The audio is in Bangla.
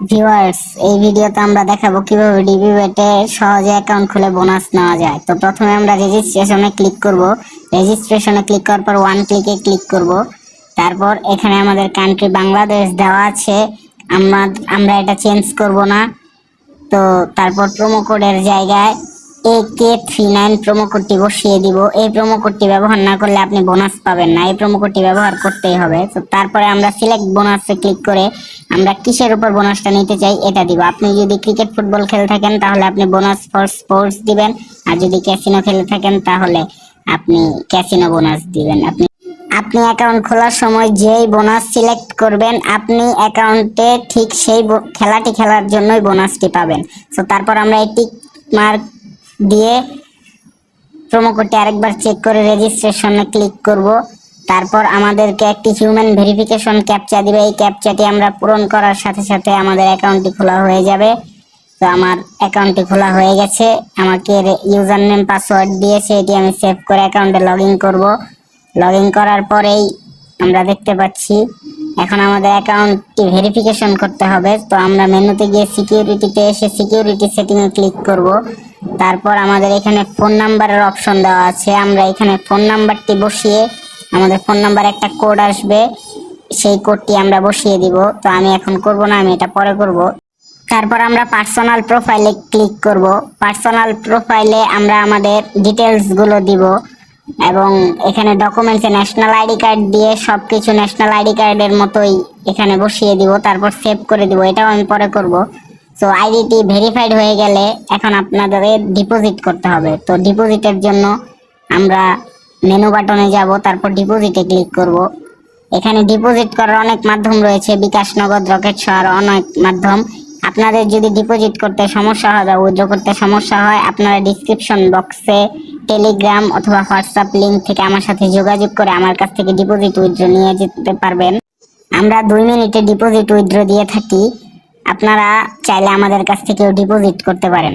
ভিউয়ার্স এই ভিডিওতে আমরা দেখাবো কীভাবে ডিবি বেটে সহজে অ্যাকাউন্ট খুলে বোনাস নেওয়া যায়। তো প্রথমে আমরা রেজিস্ট্রেশনে ক্লিক করব। রেজিস্ট্রেশনে ক্লিক করার পর ওয়ান ক্লিকে ক্লিক করব। তারপর এখানে আমাদের কান্ট্রি বাংলাদেশ দেওয়া আছে। আমরা আমরা এটা চেঞ্জ করব না। তো তারপর প্রোমো কোডের জায়গায় A K three nine promo কোডটি বসিয়ে দিব। এই প্রোমো কোডটি ব্যবহার না করলে আপনি বোনাস পাবেন না। এই প্রোমো কোডটি ব্যবহার করতেই হবে। তো তারপরে আমরা সিলেক্ট বোনাসে ক্লিক করে আমরা কিসের উপর বোনাসটা নিতে চাই এটা দিব। আপনি যদি ক্রিকেট ফুটবল খেলে থাকেন, তাহলে আপনি বোনাস ফর স্পোর্টস দিবেন। আর যদি ক্যাসিনো খেলে থাকেন, তাহলে আপনি ক্যাসিনো বোনাস দিবেন। আপনি আপনি অ্যাকাউন্ট খোলার সময় যেই বোনাস সিলেক্ট করবেন, আপনি অ্যাকাউন্টে ঠিক সেই খেলাটি খেলার জন্যই বোনাসটি পাবেন। তো তারপর আমরা এই টিক মার্ক দিয়ে প্রোমো কোডটি আরেকবার চেক করে রেজিস্ট্রেশনে ক্লিক করব। তারপর আমাদেরকে একটি হিউম্যান ভেরিফিকেশন ক্যাপচা দিবে। এই ক্যাপচাটি আমরা পূরণ করার সাথে সাথে আমাদের অ্যাকাউন্টটি খোলা হয়ে যাবে। তো আমার অ্যাকাউন্টটি খোলা হয়ে গেছে। আমাকে ইউজার নেম পাসওয়ার্ড দিয়েছে। এটি আমি সেভ করে অ্যাকাউন্টে লগ ইন করব। লগ ইন করার পরেই আমরা দেখতে পাচ্ছি, এখন আমাদের অ্যাকাউন্টটি ভেরিফিকেশন করতে হবে। তো আমরা মেনুতে গিয়ে সিকিউরিটিতে এসে সিকিউরিটি সেটিংয়ে ক্লিক করব। তারপর আমাদের এখানে ফোন নাম্বারের অপশন দেওয়া আছে। আমরা এখানে ফোন নাম্বারটি বসিয়ে আমাদের ফোন নাম্বার একটা কোড আসবে। সেই কোডটি আমরা বসিয়ে দিব। তো আমি এখন করব না, আমি এটা পরে করব। তারপর আমরা পার্সোনাল প্রোফাইলে ক্লিক করব। পার্সোনাল প্রোফাইলে আমরা আমাদের ডিটেলসগুলো দিব এবং এখানে ডকুমেন্টসে ন্যাশনাল আইডি কার্ড দিয়ে সবকিছু ন্যাশনাল আইডি কার্ডের মতোই এখানে বসিয়ে দিব। তারপর সেভ করে দিব। এটাও আমি পরে করব। তো আইডিটি ভেরিফাইড হয়ে গেলে এখন আপনাদের ডিপোজিট করতে হবে। তো ডিপোজিটের জন্য আমরা মেনু বাটনে যাব, তারপর ডিপোজিটে ক্লিক করব। এখানে ডিপোজিট করার অনেক মাধ্যম রয়েছে, বিকাশ, নগদ, রকেট সহ আরও অনেক মাধ্যম। আপনাদের যদি ডিপোজিট করতে সমস্যা হয় বা উইথড্র করতে সমস্যা হয়, আপনারা ডিসক্রিপশন বক্সে টেলিগ্রাম অথবা হোয়াটসঅ্যাপ লিংক থেকে আমার সাথে যোগাযোগ করে আমার কাছ থেকে ডিপোজিট উইথড্র নিয়ে যেতে পারবেন। আমরা দুই মিনিটে ডিপোজিট উইথড্র দিয়ে থাকি। আপনারা চাইলে আমাদের কাছ থেকেও ডিপোজিট করতে পারেন।